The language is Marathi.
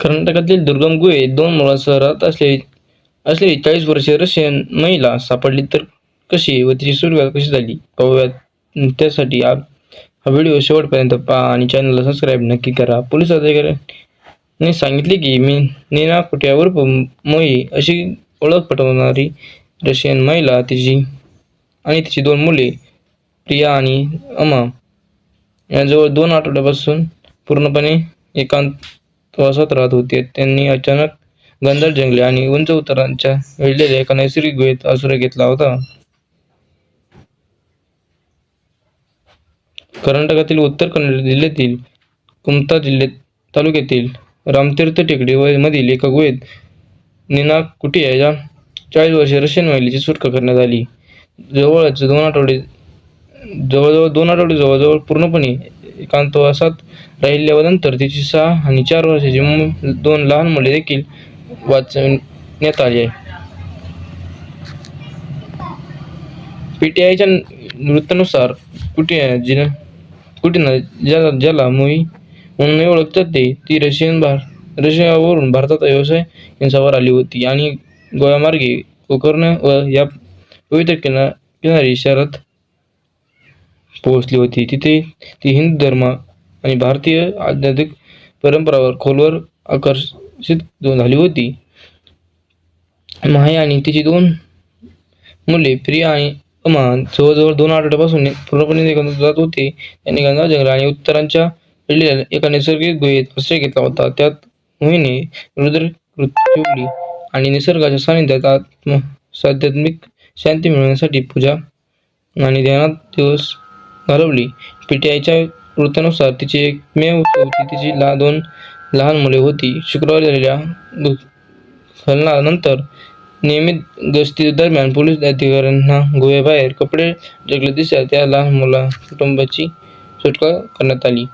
कर्नाटकातील दुर्गम गुहे दोन मुलांसह राहत असलेली असलेली चाळीस वर्षीय रशियन महिला सापडली तर कशी व तिची सुरुवात कशी झाली? पाहूयात त्यासाठी आप हा व्हिडिओ शेवटपर्यंत पहा आणि चॅनलला सबस्क्राईब नक्की करा. पोलीस अधिकाऱ्यांनी सांगितले की मी नीना कुट्यावर मोई अशी ओळख पटवणारी रशियन महिला तिची आणि तिची दोन मुले प्रिया आणि अमा याजवळ दोन आठवड्यापासून पूर्णपणे एकांत एकांतवासात राहत होते. त्यांनी अचानक गंधर जंगले आणि उंच उतारांच्या वेढलेल्या एका नैसर्गिक गुहेत आश्रय घेतला होता. कर्नाटकातील उत्तर कन्नड जिल्ह्यातील कुमता जिल्ह्यात तालुक्यातील रामतीर्थ टेकडी व- मधील एका गुहेत निना कुटिया या चाळीस वर्षीय रशियन महिलेची सुटका करण्यात आली. जवळच दोन आठवडे जवळजवळ दोन आठवडे जवळजवळ पूर्णपणे एकांतवासात राहिल्यानंतर तिची सहा आणि चार वर्षाची दोन लहान मुले देखील वाचवण्यात आली आहे. पीटीआयच्या वृत्तानुसार कुटिया जिना कुटिना ज्याला ज्याला मोही म्हणून ओळखतात ते ती रशियन भार रशियावरून भारतात व्यवसाय हिंसावर आली होती आणि गोव्यामार्गे गोकर्ण व या पवित्र किना किनारी शहरात पोहोचली होती. तिथे ती हिंदू धर्म आणि भारतीय आध्यात्मिक परंपरावर खोलवर आकर्षित झाली होती. माया आणि तिची दोन मुले प्रिया आणि अमा जवळजवळ दोन आठवड्यापासून पूर्णपणे निघून जात होते. त्यांनी गंगा जंगल आणि उत्तरांच्या एका नैसर्गिक गुहेत आश्रय घेतला होता. त्यात मोहिने रुद्र ठेवली आणि निसर्गाच्या सानिध्यात आत्म आध्यात्मिक शांती मिळवण्यासाठी पूजा आणि ध्यानात दिवस घालवली पीटीआयच्या वृत्तानुसार तिची एकमेव होती. तिची ला दोन लहान मुले होती. शुक्रवारी झालेल्या हलनानंतर नियमित गस्ती दरम्यान पोलीस अधिकाऱ्यांना गुहेबाहेर कपडे जगले दिसल्या त्या लहान मुला कुटुंबाची सुटका करण्यात आली.